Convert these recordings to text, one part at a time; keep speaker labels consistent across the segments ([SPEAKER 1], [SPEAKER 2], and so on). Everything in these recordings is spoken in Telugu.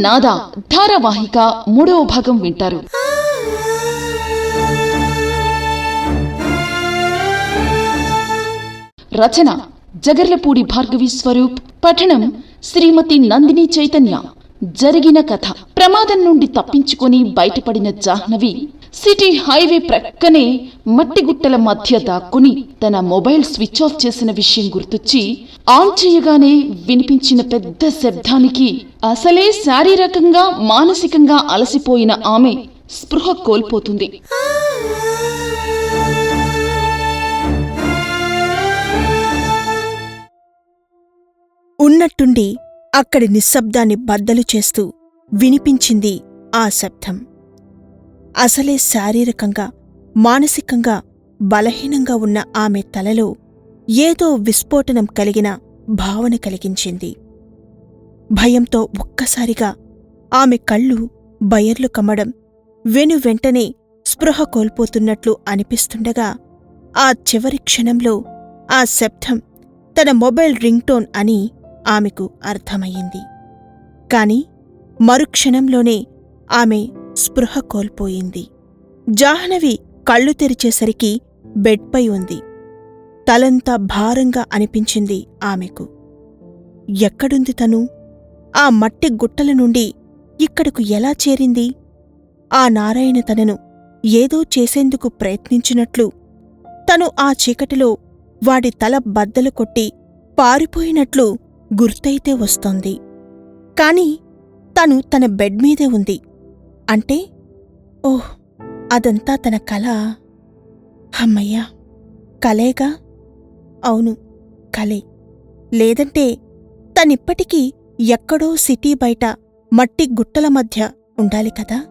[SPEAKER 1] నాదా ధారావాహిక మూడవ భాగం వింటారు. రచన జగర్లపూడి భార్గవి స్వరూప్ పఠనం శ్రీమతి నందిని చైతన్య. జరిగిన కథ ప్రమాదం నుండి తప్పించుకొని బయటపడిన జాహ్నవి సిటీ హైవే ప్రక్కనే మట్టి గుట్టల మధ్య దాక్కుని తన మొబైల్ స్విచ్ ఆఫ్ చేసిన విషయం గుర్తొచ్చి ఆన్ చేయగానే వినిపించిన పెద్ద శబ్దానికి అసలే శారీరకంగా మానసికంగా అలసిపోయిన ఆమె స్పృహ కోల్పోతుంది.
[SPEAKER 2] ఉన్నట్టుండి అక్కడి నిశ్శబ్దాన్ని బద్దలు చేస్తూ వినిపించింది ఆ శబ్దం. అసలే శారీరకంగా మానసికంగా బలహీనంగా ఉన్న ఆమె తలలో ఏదో విస్ఫోటనం కలిగిన భావన కలిగించింది. భయంతో ఒక్కసారిగా ఆమె కళ్ళు బయర్లు కమ్మడం వెను వెంటనే స్పృహ కోల్పోతున్నట్లు అనిపిస్తుండగా ఆ చివరి క్షణంలో ఆ శబ్దం తన మొబైల్ రింగ్టోన్ అని ఆమెకు అర్థమయ్యింది. కాని మరుక్షణంలోనే ఆమె స్పృహ కోల్పోయింది. జాహ్నవి కళ్ళు తెరిచేసరికి బెడ్పై ఉంది. తలంతా భారంగా అనిపించింది ఆమెకు. ఎక్కడుంది తను? ఆ మట్టి గుట్టల నుండి ఇక్కడకు ఎలా చేరింది? ఆ నారాయణ తనను ఏదో చేసేందుకు ప్రయత్నించినట్లు తను ఆ చీకటిలో వాడి తల బద్దలు కొట్టి పారిపోయినట్లు గుర్తయితే వస్తోంది. కాని తను తన బెడ్ మీదే ఉంది. అంటే ఓహ్ అదంతా తన కళ అమ్మయ్యా కలేగా? అవును కలే. లేదంటే తనిప్పటికీ ఎక్కడో సిటీ బయట మట్టి గుట్టల మధ్య ఉండాలి కదా?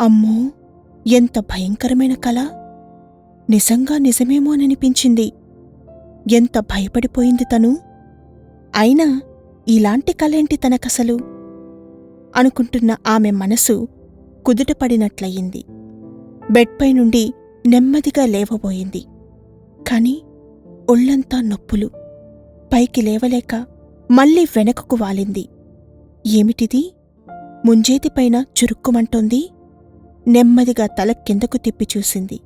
[SPEAKER 2] అమ్మో ఎంత భయంకరమైన కళ నిజంగా నిజమేమోననిపించింది ఎంత భయపడిపోయింది తను. అయినా ఇలాంటి కలేంటి తనకసలు? అనుకుంటున్న ఆమె మనసు కుదుటపడినట్లయింది. బెడ్పై నుండి నెమ్మదిగా లేవబోయింది. కాని ఒళ్ళంతా నొప్పులు. పైకి లేవలేక మళ్ళీ వెనకకు వాలింది. ఏమిటిది? ముంజేతిపైన చురుక్కుమంటోంది. నెమ్మదిగా తల కిందకు తిప్పి చూసింది.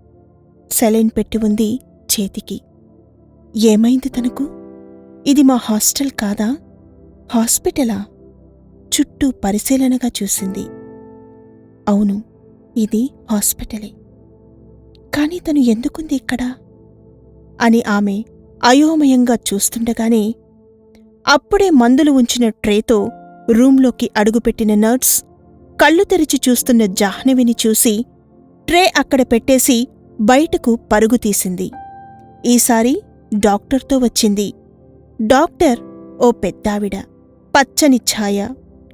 [SPEAKER 2] సెలైన్ పెట్టి ఉంది చేతికి. ఏమైంది తనకు? ఇది మా హాస్టల్ కాదా? హాస్పిటలా? చుట్టూ పరిశీలనగా చూసింది. అవును ఇది హాస్పిటలే. కాని తను ఎందుకుంది ఇక్కడ? అని ఆమె అయోమయంగా చూస్తుండగానే అప్పుడే మందులు ఉంచిన ట్రేతో రూంలోకి అడుగుపెట్టిన నర్స్ కళ్ళు తెరిచి చూస్తున్న జాహ్నవిని చూసి ట్రే అక్కడ పెట్టేసి బయటకు పరుగు తీసింది. ఈసారి డాక్టర్తో వచ్చింది. డాక్టర్ ఓ పెద్దావిడ పచ్చని ఛాయ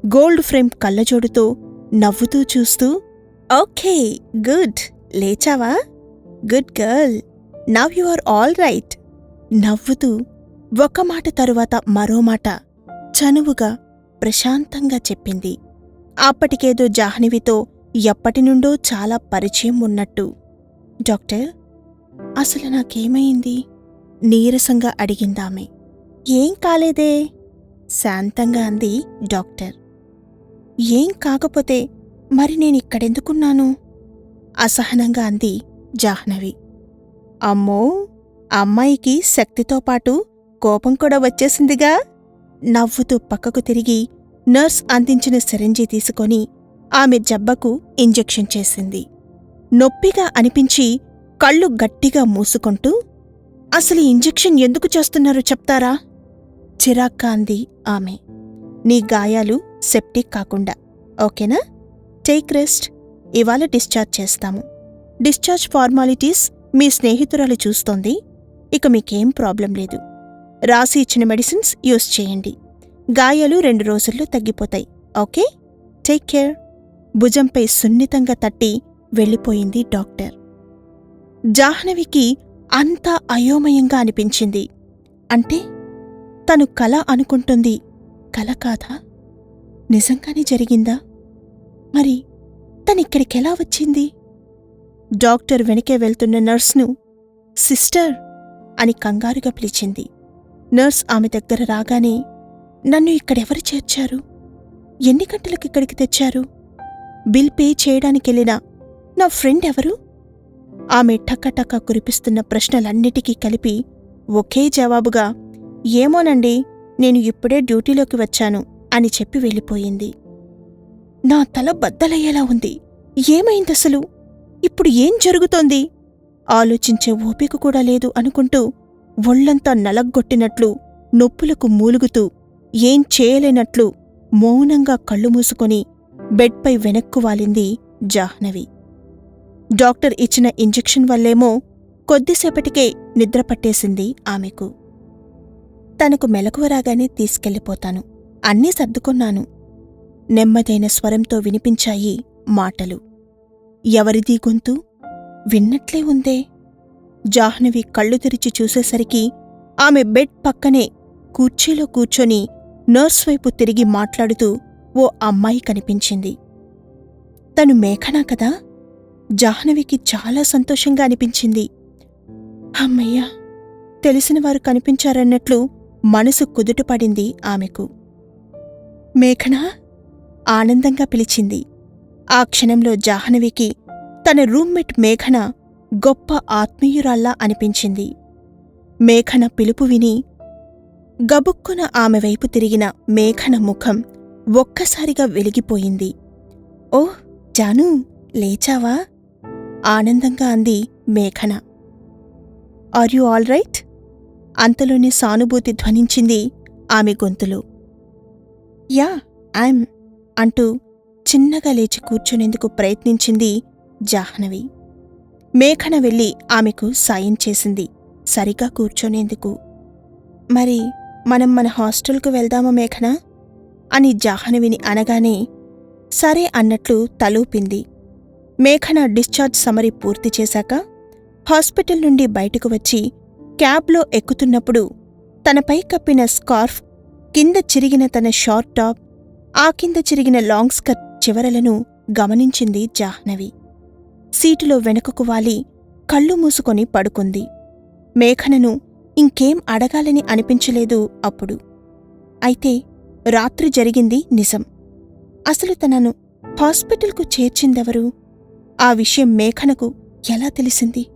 [SPEAKER 2] గోల్డ్ ఫ్రేమ్ కళ్ళజోడుతో నవ్వుతూ చూస్తూ okay good లేచావా? Good girl now you are all right. నవ్వుతూ ఒక మాట తరువాత మరో మాట చనువుగా ప్రశాంతంగా చెప్పింది. అప్పటికేదో జాహ్నవితో ఎప్పటినుండో చాలా పరిచయం ఉన్నట్టు. డాక్టర్ అసలు నాకేమైంది? నీరసంగా అడిగిందామె. ఏం కాలేదే? శాంతంగా అంది డాక్టర్. ఏం కాకపోతే మరి నేనిక్కడెందుకున్నాను? అసహనంగా అంది జాహ్నవి. అమ్మో అమ్మాయికి శక్తితో పాటు కోపం కూడా వచ్చేసిందిగా? నవ్వుతూ పక్కకు తిరిగి నర్స్ అందించిన సిరంజీ తీసుకొని ఆమె జబ్బకు ఇంజెక్షన్ చేసింది. నొప్పిగా అనిపించి కళ్ళు గట్టిగా మూసుకుంటూ అసలు ఇంజెక్షన్ ఎందుకు చేస్తున్నారో చెప్తారా? చిరాక్కా అంది ఆమె. నీ గాయాలు సెప్టిక్ కాకుండా. ఓకేనా? టేక్ రెస్ట్ ఇవాళ డిశ్చార్జ్ చేస్తాము. డిశ్చార్జ్ ఫార్మాలిటీస్ మీ స్నేహితురాలు చూస్తోంది. ఇక మీకేం ప్రాబ్లం లేదు. రాసి ఇచ్చిన మెడిసిన్స్ యూస్ చేయండి. గాయాలు రెండు రోజుల్లో తగ్గిపోతాయి. ఓకే? టేక్ కేర్ భుజంపై సున్నితంగా తట్టి వెళ్ళిపోయింది డాక్టర్. జాహ్నవికి అంతా అయోమయంగా అనిపించింది. అంటే తను కల అనుకుంటుంది. కల కాదా? నిజంగానే జరిగిందా? మరి తనిక్కడికెలా వచ్చింది? డాక్టర్ వెనకే వెళ్తున్న నర్స్ను సిస్టర్ అని కంగారుగా పిలిచింది. నర్స్ ఆమె దగ్గర రాగానే నన్ను ఇక్కడెవరు చేర్చారు? ఎన్ని గంటలకు ఇక్కడికి తెచ్చారు? బిల్ పే చేయడానికెళ్ళిన నా ఫ్రెండ్ ఎవరు? ఆమె టక్కటక్క కురిపిస్తున్న ప్రశ్నలన్నిటికీ కలిపి ఒకే జవాబుగా ఏమోనండి నేను ఇప్పుడే డ్యూటీలోకి వచ్చాను. అని చెప్పి వెళ్ళిపోయింది. నా తల బద్దలయ్యేలా ఉంది. ఏమైందసలు ఇప్పుడు ఏం జరుగుతోంది? ఆలోచించే ఓపిక కూడా లేదు అనుకుంటూ ఒళ్ళంతా నలగ్గొట్టినట్లు నొప్పులకు మూలుగుతూ ఏం చేయలేనట్లు మౌనంగా కళ్ళు మూసుకొని బెడ్పై వెనక్కు వాలింది జాహ్నవి. డాక్టర్ ఇచ్చిన ఇంజెక్షన్ వల్లేమో కొద్దిసేపటికే నిద్రపట్టేసింది ఆమెకు. తనకు మెలకువ రాగానే తీసుకెళ్ళిపోతాను. అన్నీ సర్దుకొన్నాను. నెమ్మదైన స్వరంతో వినిపించాయి మాటలు. ఎవరిదీ గొంతు? విన్నట్లే ఉందే. జాహ్నవి కళ్ళు తెరిచి చూసేసరికి ఆమె బెడ్ పక్కనే కుర్చీలో కూర్చొని నర్స్ వైపు తిరిగి మాట్లాడుతూ ఓ అమ్మాయి కనిపించింది. తను మేఘనా కదా? జాహ్నవికి చాలా సంతోషంగా అనిపించింది. అమ్మయ్యా తెలిసినవారు కనిపించారన్నట్లు మనసు కుదుటపడింది ఆమెకు. మేఘనా ఆనందంగా పిలిచింది. ఆ క్షణంలో జాహ్నవికి తన రూమ్మేట్ మేఘన గొప్ప ఆత్మీయురాల్లా అనిపించింది. మేఘన పిలుపు విని గబుక్కున ఆమె వైపు తిరిగిన మేఘన ముఖం ఒక్కసారిగా వెలిగిపోయింది. ఓ జాను లేచావా? ఆనందంగా అంది మేఘన. ఆర్ యు ఆల్ రైట్ అంతలోనే సానుభూతి ధ్వనించింది ఆమె గొంతులో. యా ఐమ్ అంటూ చిన్నగా లేచి కూర్చునేందుకు ప్రయత్నించింది జాహ్నవి. మేఘన వెళ్ళి ఆమెకు సాయం చేసింది. సరిగా కూర్చొనేందుకు. మరి మనం మన హాస్టల్కు వెళ్దామా మేఘన? అని జాహ్నవిని అనగానే సరే అన్నట్లు తలూపింది. మేఘన డిశ్చార్జ్ సమరి పూర్తి చేశాక హాస్పిటల్ నుండి బయటకు వచ్చి క్యాబ్లో ఎక్కుతున్నప్పుడు తనపై కప్పిన స్కార్ఫ్ కింద చిరిగిన తన షార్ట్ టాప్ ఆ కింద చిరిగిన లాంగ్ స్కర్ట్ చివరలను గమనించింది జాహ్నవి. సీటులో వెనుకకు వాలి కళ్ళు మూసుకొని పడుకుంది. మేఘనను ఇంకేం అడగాలని అనిపించలేదు అప్పుడు. అయితే రాత్రి జరిగింది నిజం. అసలు తనను హాస్పిటల్కు చేర్చిందెవరు? ఆ విషయం మేఘనకు ఎలా తెలిసింది?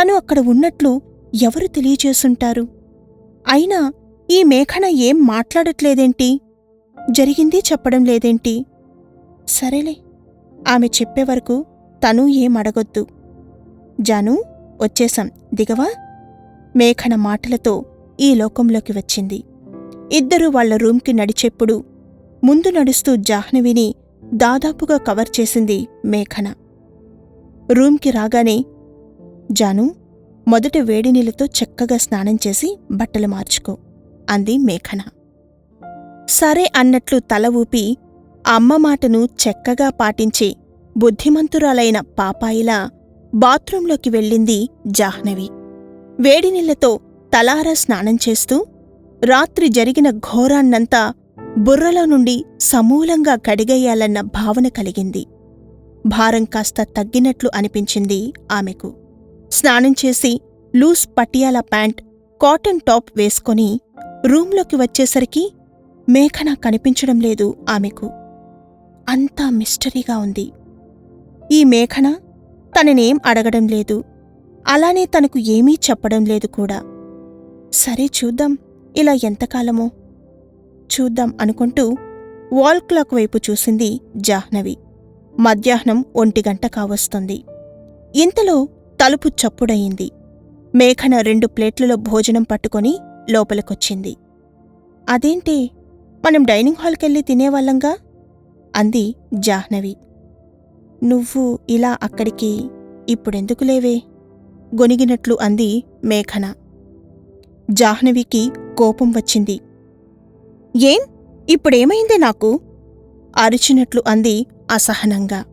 [SPEAKER 2] తను అక్కడ ఉన్నట్లు ఎవరు తెలియజేసుంటారు? అయినా ఈ మేఘన ఏం మాట్లాడట్లేదేంటి? జరిగింది చెప్పడం లేదేంటి? సరేలే ఆమె చెప్పే వరకు తను ఏం అడగొద్దు. జాను వచ్చేశాం. దిగవా? మేఘన మాటలతో ఈ లోకంలోకి వచ్చింది. ఇద్దరూ వాళ్ళ రూమ్కి నడిచెప్పుడు ముందు నడుస్తూ జాహ్నవిని దాదాపుగా కవర్ చేసింది మేఘన. రూమ్కి రాగానే జాను మొదట వేడి నీళ్ళతో చక్కగా స్నానం చేసి బట్టలు మార్చుకో. అంది మేఘన. సరే అన్నట్లు తల ఊపి అమ్మ మాటను చక్కగా పాటించి బుద్ధిమంతురాలైన పాపాయిలా బాత్రూంలోకి వెళ్ళింది జాహ్నవి. వేడినీళ్ళతో తలారా స్నానం చేస్తూ రాత్రి జరిగిన ఘోరాన్నంతా బుర్రలో నుండి సమూలంగా కడిగేయాలన్న భావన కలిగింది. భారం కాస్త తగ్గినట్లు అనిపించింది ఆమెకు. స్నానం చేసి loose Patiala pant cotton top వేసుకొని రూంలోకి వచ్చేసరికి మేఘన కనిపించడం లేదు ఆమెకు. అంతా మిస్టరీగా ఉంది. ఈ మేఘన తననేం అడగడం లేదు. అలానే తనకు ఏమీ చెప్పడం లేదు కూడా. సరే చూద్దాం ఇలా ఎంతకాలమో. చూద్దాం అనుకుంటూ వాల్ క్లాక్ వైపు చూసింది జాహ్నవి. మధ్యాహ్నం ఒంటిగంట కావస్తుంది. ఇంతలో తలుపు చప్పుడయింది. మేఘన రెండు ప్లేట్లలో భోజనం పట్టుకొని లోపలికొచ్చింది. అదేంటి? మనం డైనింగ్ హాల్కెళ్ళి తినేవాళ్ళంగా? అంది జాహ్నవి. నువ్వు ఇలా అక్కడికి ఇప్పుడెందుకు లేవే? గొనిగినట్లు అంది మేఘన. జాహ్నవికి కోపం వచ్చింది. ఏం? ఇప్పుడేమైంది నాకు? అరిచినట్లు అంది అసహనంగా.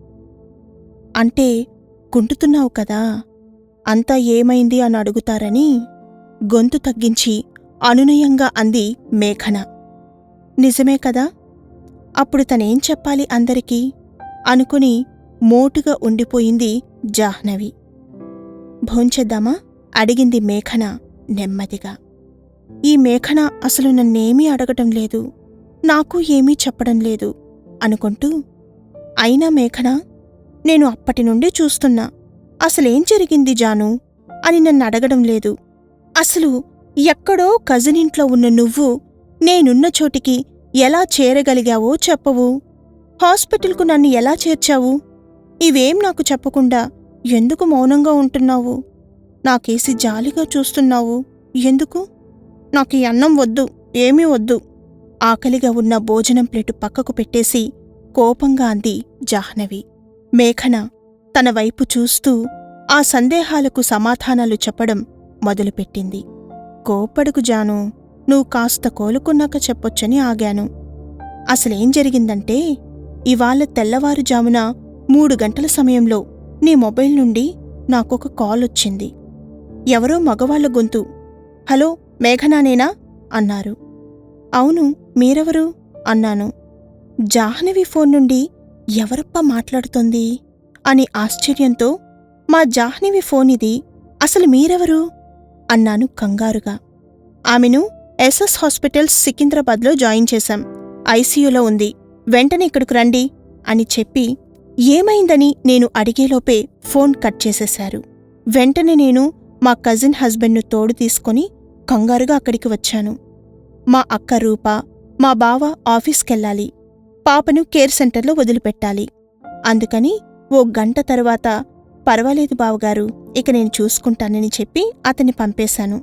[SPEAKER 2] అంటే కుంటుతున్నావు కదా? అంతా ఏమైంది? అని అడుగుతారని గొంతు తగ్గించి అనునయంగా అంది మేఘన. నిజమే కదా? అప్పుడు తనేం చెప్పాలి అందరికీ? అనుకుని మోటుగా ఉండిపోయింది జాహ్నవి. భోంచేద్దామా అడిగింది మేఘన నెమ్మదిగా. ఈ మేఘన అసలు నన్నేమీ అడగటం లేదు. నాకు ఏమీ చెప్పడం లేదు అనుకుంటూ. అయినా మేఘన నేను అప్పటి నుండి చూస్తున్నా. అసలేం జరిగింది జాను? అని నన్ను అడగడం లేదు. అసలు ఎక్కడో కజినింట్లో ఉన్న నువ్వు నేనున్న చోటికి ఎలా చేరగలిగావో చెప్పవు. హాస్పిటల్కు నన్ను ఎలా చేర్చావు? ఇవేం నాకు చెప్పకుండా ఎందుకు మౌనంగా ఉంటున్నావు? నాకేసి జాలిగా చూస్తున్నావు. ఎందుకు? నాకు ఈ అన్నం వద్దు ఏమీ వద్దు. ఆకలిగా ఉన్న భోజనం ప్లేటు పక్కకు పెట్టేసి కోపంగా అంది జాహ్నవి. మేఘన తన వైపు చూస్తూ ఆ సందేహాలకు సమాధానాలు చెప్పడం మొదలుపెట్టింది. కోప్పడుకు జాను నువ్వు కాస్త కోలుకున్నాక చెప్పొచ్చని ఆగాను. అసలేం జరిగిందంటే ఇవాళ తెల్లవారుజామున మూడు గంటల సమయంలో నీ మొబైల్ నుండి నాకొక కాల్ వచ్చింది. ఎవరో మగవాళ్ళ గొంతు. హలో మేఘనానేనా అన్నారు. అవును మీరెవరు? అన్నాను. జాహ్నవి ఫోన్ నుండి ఎవరప్ప మాట్లాడుతోంది? అని ఆశ్చర్యంతో మా జాహ్నవి ఫోన్ ఇది. అసలు మీరెవరు? అన్నాను కంగారుగా. ఆమెను ఎస్ఎస్ హాస్పిటల్స్ సికింద్రాబాద్లో జాయిన్ చేశాం. ఐసీయూలో ఉంది. వెంటనే ఇక్కడికి రండి అని చెప్పి ఏమైందని నేను అడిగేలోపే ఫోన్ కట్ చేసేశారు. వెంటనే నేను మా కజిన్ హస్బెండ్ను తోడు తీసుకొని కంగారుగా అక్కడికి వచ్చాను. మా అక్క రూప మా బావ ఆఫీస్కెళ్ళాలి. పాపను కేర్ సెంటర్లో వదిలిపెట్టాలి. అందుకని ఓ గంట తరువాత పర్వాలేదు బావగారు ఇక నేను చూసుకుంటానని చెప్పి అతన్ని పంపేశాను.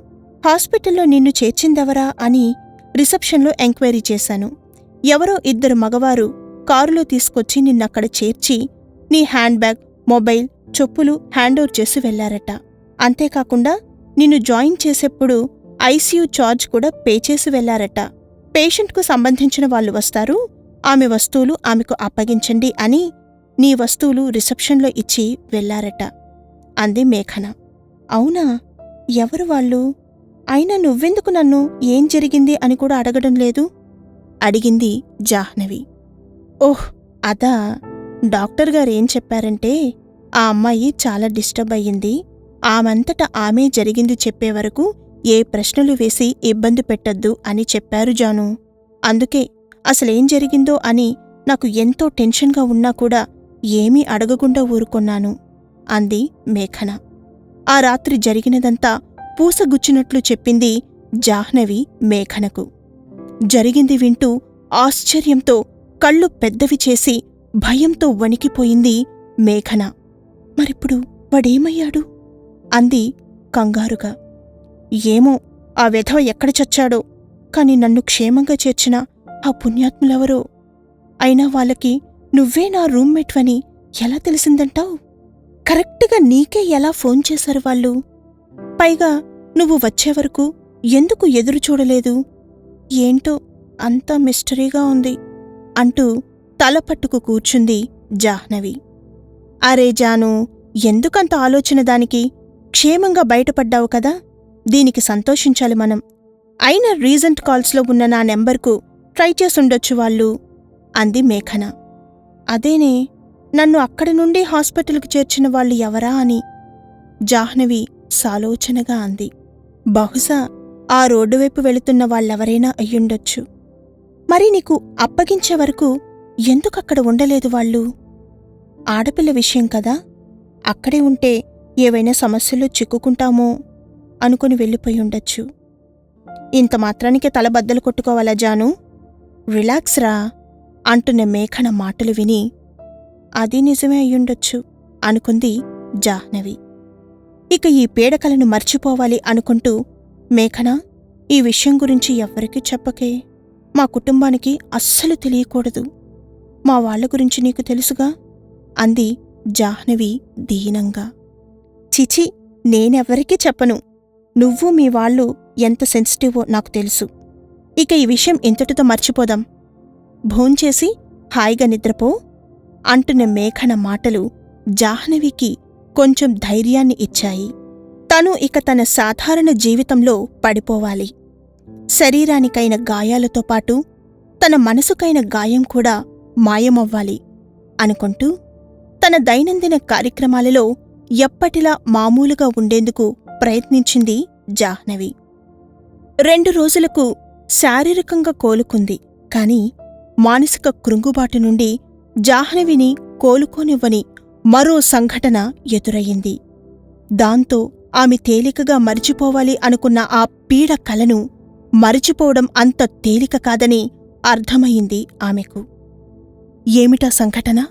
[SPEAKER 2] హాస్పిటల్లో నిన్ను చేర్చిందెవరా అని రిసెప్షన్లో ఎంక్వైరీ చేశాను. ఎవరో ఇద్దరు మగవారు కారులో తీసుకొచ్చి నిన్నక్కడ చేర్చి నీ హ్యాండ్ బ్యాగ్ మొబైల్ చెప్పులు హ్యాండోవర్ చేసి వెళ్ళారట అంతేకాకుండా నిన్ను జాయిన్ చేసేప్పుడు ఐసీయూ చార్జ్ కూడా పే చేసి వెళ్ళారట పేషెంట్కు సంబంధించిన వాళ్ళు వస్తారు ఆమె వస్తువులు ఆమెకు అప్పగించండి అని నీ వస్తువులు రిసెప్షన్లో ఇచ్చి వెళ్ళారట అంది మేఘన. అవునా? ఎవరు వాళ్ళు? అయినా నువ్వెందుకు నన్ను ఏం జరిగింది అని కూడా అడగడం లేదు? అడిగింది జాహ్నవి. ఓహ్ అదా. డాక్టర్ గారేం చెప్పారంటే ఆ అమ్మాయి చాలా డిస్టర్బ్ అయ్యింది. ఆమంతట ఆమె జరిగింది చెప్పే వరకు ఏ ప్రశ్నలు వేసి ఇబ్బంది పెట్టొద్దు అని చెప్పారు జాను. అందుకే అసలేం జరిగిందో అని నాకు ఎంతో టెన్షన్గా ఉన్నా కూడా ఏమీ అడగకుండా ఊరుకొన్నాను అంది మేఘన. ఆ రాత్రి జరిగినదంతా పూసగుచ్చినట్లు చెప్పింది జాహ్నవి మేఘనకు. జరిగింది వింటూ ఆశ్చర్యంతో కళ్ళు పెద్దవి చేసి భయంతో వణికిపోయింది మేఘన. మరిప్పుడు వాడేమయ్యాడు? అంది కంగారుగా. ఏమో ఆ వెధవ ఎక్కడ చచ్చాడో కాని నన్ను క్షేమంగా చేర్చిన ఆ పుణ్యాత్ములెవరో? అయినా వాళ్ళకి నువ్వే నా రూమ్మేట్వని ఎలా తెలిసిందంటావు? కరెక్ట్గా నీకే ఎలా ఫోన్ చేశారు వాళ్ళు? పైగా నువ్వు వచ్చే వరకు ఎందుకు ఎదురు చూడలేదు? ఏంటో అంతా మిస్టరీగా ఉంది అంటూ తల పట్టుకు కూర్చుంది జాహ్నవి. అరే జాను ఎందుకంత ఆలోచన దానికి? క్షేమంగా బయటపడ్డావు కదా? దీనికి సంతోషించాలి మనం. అయిన రీజెంట్ కాల్స్లో ఉన్న నా నెంబర్కు ట్రై చేసుండొచ్చు వాళ్ళు అంది మేఘన. అదేనే నన్ను అక్కడి నుండి హాస్పిటల్కి చేర్చిన వాళ్ళు ఎవరా అని జాహ్నవి సాలోచనగా అంది. బహుశా ఆ రోడ్డు వైపు వెళుతున్న వాళ్ళెవరైనా అయ్యుండొచ్చు. మరి నీకు అప్పగించే వరకు ఎందుకక్కడ ఉండలేదు వాళ్ళు? ఆడపిల్ల విషయం కదా అక్కడే ఉంటే ఏవైనా సమస్యల్లో చిక్కుకుంటామో అనుకుని వెళ్ళిపోయి ఉండొచ్చు. ఇంత మాత్రానికే తల బద్దలు కొట్టుకోవాలా జాను? రిలాక్స్ రా. అంటున్న మేఘన మాటలు విని అది నిజమే అయ్యుండొచ్చు అనుకుంది జాహ్నవి. ఇక ఈ పీడకలను మర్చిపోవాలి అనుకుంటూ మేఘన ఈ విషయం గురించి ఎవ్వరికీ చెప్పకే. మా కుటుంబానికి అస్సలు తెలియకూడదు. మా వాళ్ళ గురించి నీకు తెలుసుగా? అంది జాహ్నవి దీనంగా. చిచి నేనెవ్వరికీ చెప్పను. నువ్వు మీ వాళ్ళు ఎంత సెన్సిటివో నాకు తెలుసు. ఇక ఈ విషయం ఇంతటితో మర్చిపోదాం. భోంచేసి హాయిగా నిద్రపో అంటున్న మేఘన మాటలు జాహ్నవికి కొంచెం ధైర్యాన్ని ఇచ్చాయి. తను ఇక తన సాధారణ జీవితంలో పడిపోవాలి. శరీరానికైన గాయాలతో పాటు తన మనసుకైన గాయం కూడా మాయమవ్వాలి అనుకుంటూ తన దైనందిన కార్యక్రమాలలో ఎప్పటిలా మామూలుగా ఉండేందుకు ప్రయత్నించింది జాహ్నవి. రెండు రోజులకు శారీరకంగా కోలుకుంది కాని మానసిక కృంగుబాటు నుండి జాహ్నవిని కోలుకోనివ్వని మరో సంఘటన ఎదురయ్యింది. దాంతో ఆమె తేలికగా మరిచిపోవాలి అనుకున్న ఆ పీడ కలను మరిచిపోవడం అంత తేలిక కాదని అర్థమయ్యింది ఆమెకు. ఏమిటా సంఘటన?